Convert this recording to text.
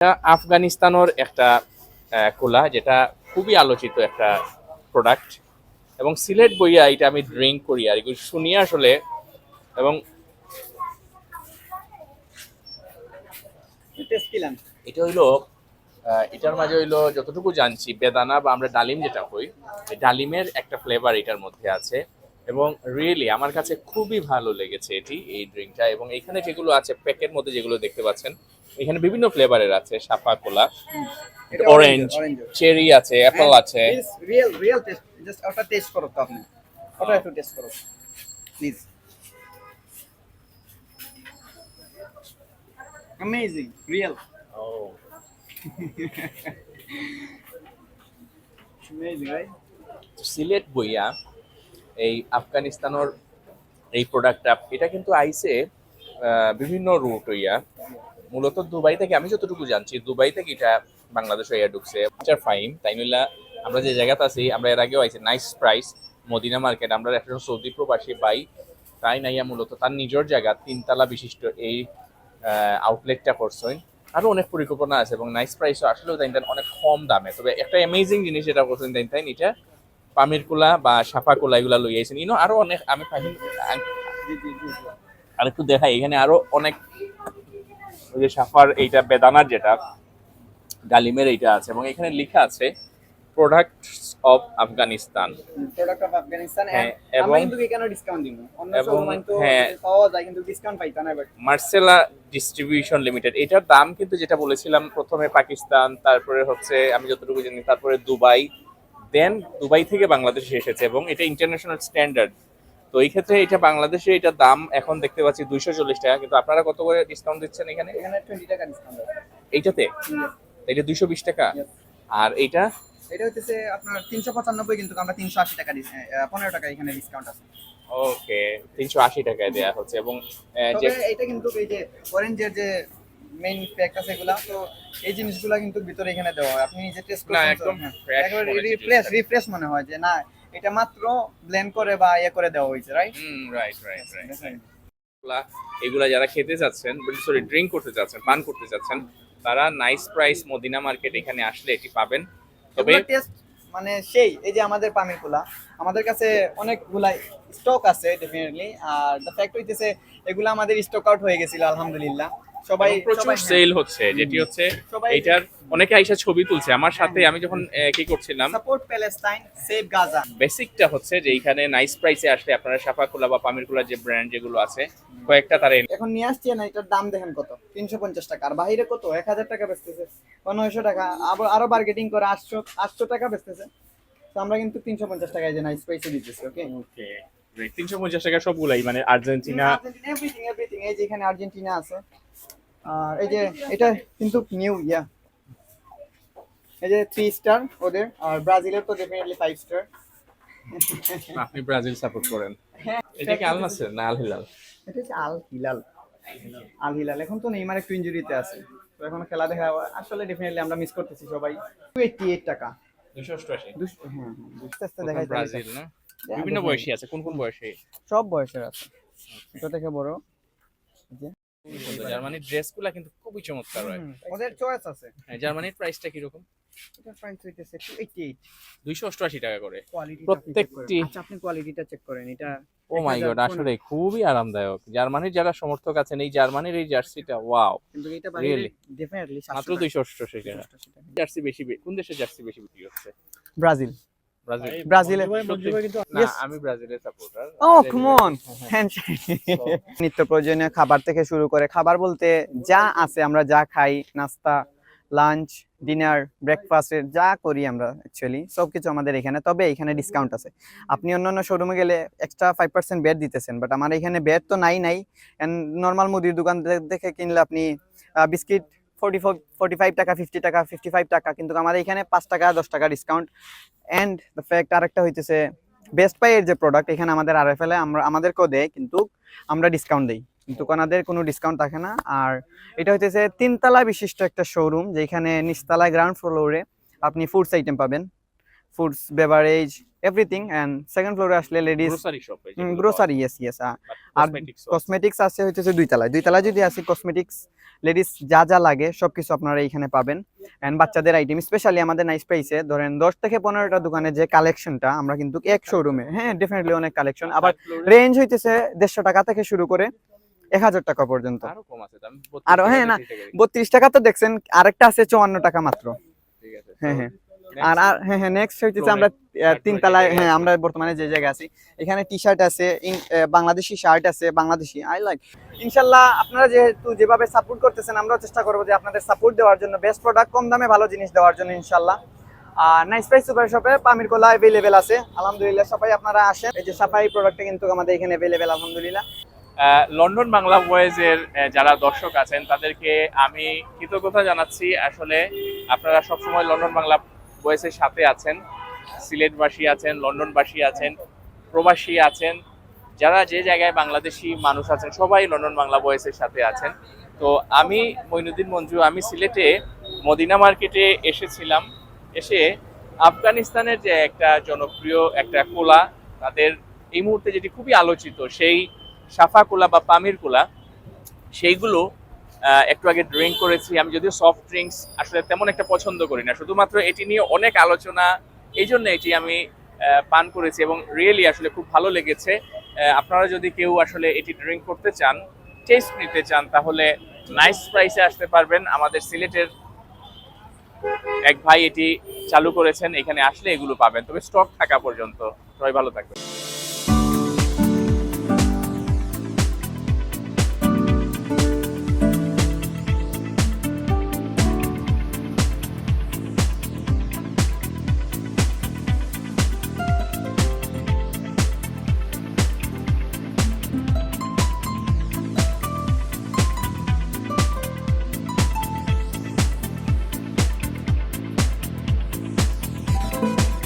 এটা আফগানিস্তানের একটা কোলা যেটা খুবই আলোচিত একটা প্রোডাক্ট এবং সিলেট বইয়া এটা আমি ড্রিঙ্ক করি আর এগুলো শুনি আসলে এবং এটা হইল এটার মাঝে হইল যতটুকু জানছি বেদানা বা আমরা ডালিম যেটা হই ডালিমের একটা ফ্লেভার এটার মধ্যে আছে। এবং রিয়েলি আমার কাছে খুবই ভালো লেগেছে এটি এই ড্রিঙ্কটা। এবং এখানে যেগুলো আছে প্যাকের মধ্যে যেগুলো দেখতে পাচ্ছেন এখানে বিভিন্ন ফ্লেভারের আছে সাপা কোলা অরেঞ্জ চেরি আছে অ্যাপল আছে। রিয়েল রিয়েল টেস্ট জাস্ট ওটা টেস্ট করো তো আপনি। ওটা একটু টেস্ট করো। Please amazing real amazing right Sylhet বইয়া এই আফগানিস্তানের এই প্রোডাক্টটা এটা কিন্তু আইসে বিভিন্ন রুট হইয়া। মূলত দুবাই থেকে, আমি যতটুকু জানছি, দুবাই থেকে এটা বাংলাদেশ হইয়া ঢুকছে। আচ্ছা ফাইম তাই নইলা আমরা যে জায়গাতে আছি, আমরা এর আগেও আইছি নাইস প্রাইস মদিনা মার্কেট আমরা একজন সৌদি প্রবাসী পাই তাই নাইয়া মূলত তার নিজের জায়গা, তিনতলা বিশিষ্ট এই আউটলেটটা করছেন। আরও অনেক পরিকল্পনা আছে এবং নাইস প্রাইসও আসলেও তাই অনেক কম দামে। তবে একটা অ্যামেজিং জিনিস যেটা করছেন, তাই তাই এটা পামির কুলা বা সাফা কুলা এগুলা লই আইছেন ইনো আরও অনেক আমি ফাহিম। আর একটু দেখাই এখানে আরও অনেক ওই যে সাফার এইটা বেদানার যেটা ডালিমের এইটা আছে এবং এখানে লেখা আছে products of Afghanistan product of Afghanistan আমরা কিন্তু এখানে ডিসকাউন্ট দিব অন্য শোরুমে তো হ্যাঁ। পাওয়া যায় কিন্তু ডিসকাউন্ট পাইতা না বাট মার্সেলা ডিস্ট্রিবিউশন লিমিটেড এটার দাম কিন্তু যেটা বলেছিলাম প্রথমে পাকিস্তান তারপরে হচ্ছে আমি যতটুকু জানি তারপরে দুবাই দেন দুবাই থেকে বাংলাদেশে এসেছে এবং এটা ইন্টারন্যাশনাল স্ট্যান্ডার্ড তো এই ক্ষেত্রে এটা বাংলাদেশে এটা দাম এখন দেখতে পাচ্ছি দুইশো চল্লিশ টাকা কিন্তু আপনারা কত করে ডিসকাউন্ট দিচ্ছেন এখানে? এখানে 20 টাকা ডিসকাউন্ট এইটাতে? এটা দুইশো বিশ টাকা। আর এইটা? এটা হচ্ছে আপনার 395 কিন্তু আমরা 380 টাকা দিচ্ছি 15 টাকা এখানে ডিসকাউন্ট আছে। ওকে তিনশো আশি টাকায় দেওয়া হচ্ছে এবং এটা কিন্তু এই যে অরেঞ্জের যে মেইন প্যাক আছে এগুলা। তো এই জিনিসগুলা কিন্তু ভিতরে এখানে দেওয়া হয়। আপনি নিজে টেস্ট না, করতে একদম রিফ্রেশ রিফ্রেশ মনে হয় যে না এটা মাত্র ব্লেন্ড করে বা ইয়ে করে দেওয়া হয়েছে right hmm right right right এগুলা যারা খেতে চাচ্ছেন সরি ড্রিঙ্ক করতে চাচ্ছেন পান করতে চাচ্ছেন তারা নাইস প্রাইস মদিনা মার্কেট এখানে আসলে এটি পাবেন। তবে টেস্ট মানে সেই এই যে আমাদের পামির কুলা আমাদের কাছে অনেকগুলা স্টক আছে ডেফিনেটলি আর দ্য ফ্যাক্ট হইতেছে এগুলা আমাদের স্টক আউট হয়ে গেছিল আলহামদুলিল্লাহ। সবাই প্রচুর হ্যাঁ। সেল হচ্ছে যেটি হচ্ছে এইটার অনেকে আইসা ছবি তুলছে। আমার সাথে আমি যখন কি করছিলাম? Support Palestine save Gaza. বেসিকটা হচ্ছে যে এইখানে নাইস প্রাইসে আসলে আপনারা সাফা খোলা বা পামির খোলা যে ব্র্যান্ড যেগুলো আছে কয়েকটা তারা এখন নিয়ে আসছে না এটার দাম দেখেন কত? তিনশো পঞ্চাশ টাকা। আর বাইরে কত? এক হাজার টাকা বেচতেছে। বা নয়শো টাকা। আবার আরও বার্গেটিং করে আটশো আটশো টাকা বেচতেছে। তো আমরা কিন্তু তিনশো পঞ্চাশ টাকায় যে নাইস প্রাইসে দিতেছি ওকে তিনশো পঞ্চাশ টাকা সবগুলাই মানে আর্জেন্টিনা এভরিথিং এভরিথিং এই যে এখানে আর্জেন্টিনা আছে। আর এই যে এটা কিন্তু নিউ ইয়া এই যে থ্রি স্টার ওদের আর ব্রাজিলের তো ডেফিনেটলি ফাইভ স্টার আপনি ব্রাজিল সাপোর্ট করেন। হ্যাঁ। এটা কি আল নাসের না আল হিলাল? এটা হচ্ছে আল হিলাল। Al Hilal. এখন তো নেইমার একটু ইনজুরিতে আছে। তো এখন খেলা দেখা আসলে ডেফিনেটলি আমরা মিস করতেছি সবাই। টু এইটটি এইট টাকা। দুশো অষ্টআশি। দুশ- হ্যাঁ হ্যাঁ আস্তে আস্তে দেখাই ব্রাজিল না? বিভিন্ন বয়সী আছে কোন কোন বয়সী? সব বয়সের আছে। ছোট থেকে বড়। জার্মানির ড্রেসগুলো কিন্তু খুবই চমৎকার হয়। ওদের চয়েস আছে। হ্যাঁ, জার্মানির প্রাইসটা দুইশো অষ্টআশি টাকা করে। প্রত্যেকটি- আচ্ছা আপনি কোয়ালিটিটা চেক করেন। এটা ও মাই গড আসলে খুবই আরামদায়ক। জার্মানির যারা সমর্থক আছেন এই জার্মানির এই জার্সিটা ওয়াও কিন্তু এটা ডেফিনেটলি মাত্র দুইশো অষ্টআশি টাকা। জার্সি বেশি কোন দেশের জার্সি বেশি বিক্রি হচ্ছে? ব্রাজিল। ব্রাজিল আমি ব্রাজিলের সাপোর্টার ও কাম অন নিত্য প্রয়োজনীয় খাবার থেকে শুরু করে খাবার বলতে যা আছে আমরা যা খাই নাস্তা লাঞ্চ ডিনার ব্রেকফাস্টের যা করি আমরা অ্যাকচুয়ালি সব কিছু আমাদের এখানে। তবে এখানে ডিসকাউন্ট আছে। আপনি অন্যান্য শোরুমে গেলে এক্সট্রা ফাইভ পার্সেন্ট বেড দিতেছেন বাট আমার এখানে বেড তো নাই নাই। অ্যান্ড নর্মাল মুদির দোকান দেখে কিনলে আপনি biscuit forty four forty five টাকা ফিফটি টাকা ফিফটি ফাইভ টাকা, কিন্তু আমাদের এখানে পাঁচ টাকা, দশ টাকা ডিসকাউন্ট অ্যান্ড দ্য ফ্যাক্ট আরেকটা হইতেছে বেস্ট পাইয়ের যে প্রোডাক্ট এখানে আমাদের আর এফ আমরা, আমাদেরকেও দেয়, কিন্তু আমরা ডিসকাউন্ট দিই। কিন্তু ওনাদের কোনো ডিসকাউন্ট থাকে না। আর এটা হইতেছে তিনতলা বিশিষ্ট একটা শোরুম যেখানে নিচতলায় গ্রাউন্ড ফ্লোরে আপনি ফুডস আইটেম পাবেন। Foods beverage everything and second ফ্লোরে আসলে ladies grocery shop grocery yes yes আর কসমেটিক্স আছে। হইতেছে দুই তলায়। দুই তলায় যদি আসি কসমেটিক্স লেডিস যা যা লাগে সবকিছু আপনারা এইখানে পাবেন। এন্ড বাচ্চাদের আইটেম স্পেশালি আমাদের নাইস প্রাইসে ধরেন দশ থেকে পনেরোটা দোকানে যে কালেকশনটা আমরা কিন্তু এক শোরুমে হ্যাঁ ডেফিনেটলি অনেক কালেকশন আবার রেঞ্জ হইতেছে দেড়শো টাকা থেকে শুরু করে এক হাজার টাকা পর্যন্ত। আরও হ্যাঁ, না, বত্রিশ টাকা তো দেখছেন আরেকটা আছে চুয়ান্ন টাকা মাত্র। ঠিক আছে হ্যাঁ, হ্যাঁ। আর আর হ্যাঁ হ্যাঁ নেক্সট হইতেছে আমরা আহ, third তিন floor-এ তলায় যে হ্যাঁ আমরা বর্তমানে যে জায়গায় আছি এখানে টি শার্ট আছে বাংলাদেশি শার্ট আছে বাংলাদেশি আই লাইক ইনশাল্লাহ আপনারা যেহেতু যেভাবে সাপোর্ট করতেছেন আমরাও চেষ্টা করব যে আপনাদের সাপোর্ট দেওয়ার জন্য বেস্ট প্রোডাক্ট কম দামে ভালো জিনিস দেওয়ার জন্য ইনশাল্লাহ। আর নাইস প্রাইস সুপার শপে পামির কোলা অ্যাভেলেবেল আছে আলহামদুলিল্লাহ সবাই আপনারা আসেন। এই যে সাফাই প্রোডাক্টটা কিন্তু আমাদের এখানে অ্যাভেলেবেল আলহামদুলিল্লাহ। লন্ডন বাংলা বয়েজের আহ, যারা দর্শক আছেন তাদেরকে আমি কৃতজ্ঞতা জানাচ্ছি। আসলে আপনারা সবসময় লন্ডন বাংলা বয়েসের সাথে আছেন, সিলেটবাসী আছেন, লন্ডনবাসী আছেন, প্রবাসী আছেন, যারা যে জায়গায় বাংলাদেশি মানুষ আছেন, সবাই লন্ডন বাংলা বয়েসের সাথে আছেন। তো আমি মইনুদ্দিন মঞ্জু, আমি সিলেটে মদিনা মার্কেটে এসেছিলাম। এসে আফগানিস্তানের যে একটা জনপ্রিয় একটা কোলা, তাদের এই মুহূর্তে যেটি খুবই আলোচিত, সেই সাফা কোলা বা পামির কোলা, সেইগুলো একটু আগে ড্রিঙ্ক করেছি। আমি যদিও সফট ড্রিঙ্কস আসলে তেমন একটা পছন্দ করি না। শুধুমাত্র এটি নিয়ে অনেক আলোচনা। এই জন্য এটি আমি পান করেছি এবং রিয়েলি আসলে খুব ভালো লেগেছে। আপনারা যদি কেউ আসলে এটি ড্রিঙ্ক করতে চান টেস্ট নিতে চান, তাহলে নাইস প্রাইসে আসতে পারবেন। আমাদের সিলেটের এক ভাই এটি চালু করেছেন। এখানে আসলে এগুলো পাবেন। তবে স্টক থাকা পর্যন্ত। সবাই ভালো থাকবেন।